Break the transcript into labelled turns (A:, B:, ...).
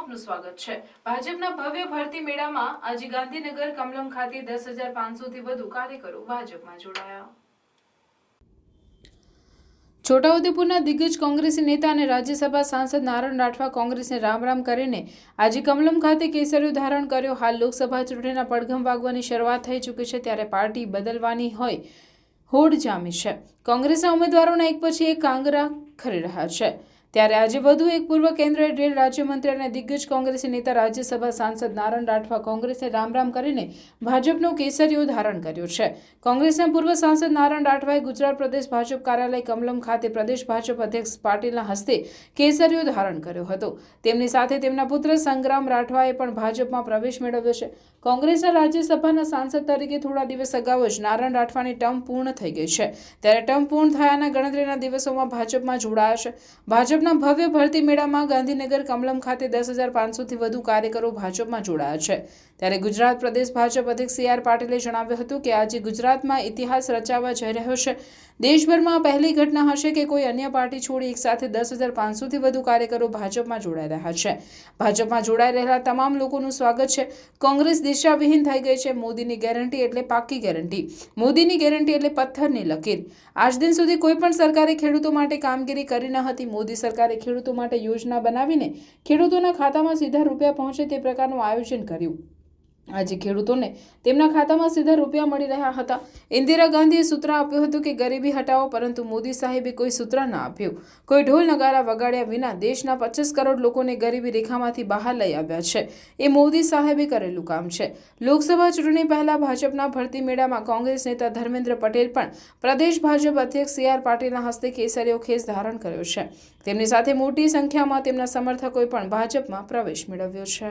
A: આપનું સ્વાગત છે. ભાજપના ભવ્ય ભરતી મેળામાં આજે ગાંધીનગર કમલમ ખાતે દસ હજાર પાંચસોથી વધુ કાર્યકરો ભાજપમાં જોડાયા. છોટાઉદેપુરના દિગ્ગજ કોંગ્રેસી નેતા અને રાજ્યસભા સાંસદ નારણ રાઠવા કોંગ્રેસને રામ રામ કરીને આજે કમલમ ખાતે કેસરિયું ધારણ કર્યો. હાલ લોકસભા ચૂંટણીના પડઘમ વાગવાની શરૂઆત થઈ ચૂકી છે, ત્યારે પાર્ટી બદલવાની હોય હોડ જામી છે. કોંગ્રેસના ઉમેદવારોના એક પછી એક કાંગરા ખરી રહ્યા છે. ત્યારે આજે વધુ એક પૂર્વ કેન્દ્રીય રેલ રાજ્યમંત્રી અને દિગ્ગજ કોંગ્રેસી નેતા રાજ્યસભા સાંસદ નારણ રાઠવા કોંગ્રેસને રામ રામ કરીને ભાજપનું કેસરીઓ ધારણ કર્યું છે. કોંગ્રેસના પૂર્વ સાંસદ નારણ રાઠવાએ ગુજરાત પ્રદેશ ભાજપ કાર્યાલય કમલમ ખાતે પ્રદેશ ભાજપ અધ્યક્ષ પાટીલના હસ્તે કેસરીઓ ધારણ કર્યો હતો. તેમની સાથે તેમના પુત્ર સંગ્રામ રાઠવાએ પણ ભાજપમાં પ્રવેશ મેળવ્યો છે. કોંગ્રેસના રાજ્યસભાના સાંસદ તરીકે થોડા દિવસ અગાઉ જ નારણ રાઠવાની ટર્મ પૂર્ણ થઈ ગઈ છે. ત્યારે ટર્મ પૂર્ણ થયાના ગણતરીના દિવસોમાં ભાજપમાં જોડાયા છે. ભાજપના ભવ્ય ભરતી મેળામાં ગાંધીનગર કમલમ ખાતે દસ હજાર પાંચસોથી વધુ કાર્યકરો ભાજપમાં જોડાયા છે. ત્યારે ગુજરાત પ્રદેશ ભાજપ અધ્યક્ષ સી આર પાટીલે જણાવ્યું હતું કે આજે ગુજરાતમાં ઇતિહાસ રચાવા જઈ રહ્યો છે. દેશભરમાં પહેલી ઘટના હશે કે કોઈ અન્ય પાર્ટી છોડી એકસાથે દસ હજાર પાંચસોથી વધુ કાર્યકરો ભાજપમાં જોડાઈ રહ્યા છે. ભાજપમાં જોડાઈ રહેલા તમામ લોકોનું સ્વાગત છે. કોંગ્રેસ દિશાવિહીન થઈ ગઈ છે મોદીની ગેરંટી એટલે પાકી ગેરંટી. મોદીની ગેરંટી એટલે પથ્થરની લકીર. આજ દિન સુધી કોઈ પણ સરકારે ખેડૂતો માટે કામગીરી કરી ન હતી. મોદી સરકારે ખેડૂતો માટે યોજના બનાવીને ખેડૂતોના ખાતામાં સીધા રૂપિયા પહોંચે તે પ્રકારનું આયોજન કર્યું. આજે ખેડૂતોને તેમના ખાતામાં સીધા રૂપિયા મળી રહ્યા હતા. ઇન્દિરા ગાંધીએ સૂત્ર આપ્યું હતું કે ગરીબી હટાવો, પરંતુ મોદી સાહેબે કોઈ સૂત્ર ના આપ્યું. કોઈ ઢોલ નગારા વગાડ્યા વિના દેશના પચીસ કરોડ લોકોને ગરીબી રેખામાંથી બહાર લઈ આવ્યા છે. એ મોદી સાહેબે કરેલું કામ છે. લોકસભા ચૂંટણી પહેલા ભાજપના ભરતી મેળામાં કોંગ્રેસ નેતા ધર્મેન્દ્ર પટેલ પણ પ્રદેશ ભાજપ અધ્યક્ષ સી આર પાટીલના હસ્તે કેસરીઓ ખેસ ધારણ કર્યો છે. તેમની સાથે મોટી સંખ્યામાં તેમના સમર્થકોએ પણ ભાજપમાં પ્રવેશ મેળવ્યો છે.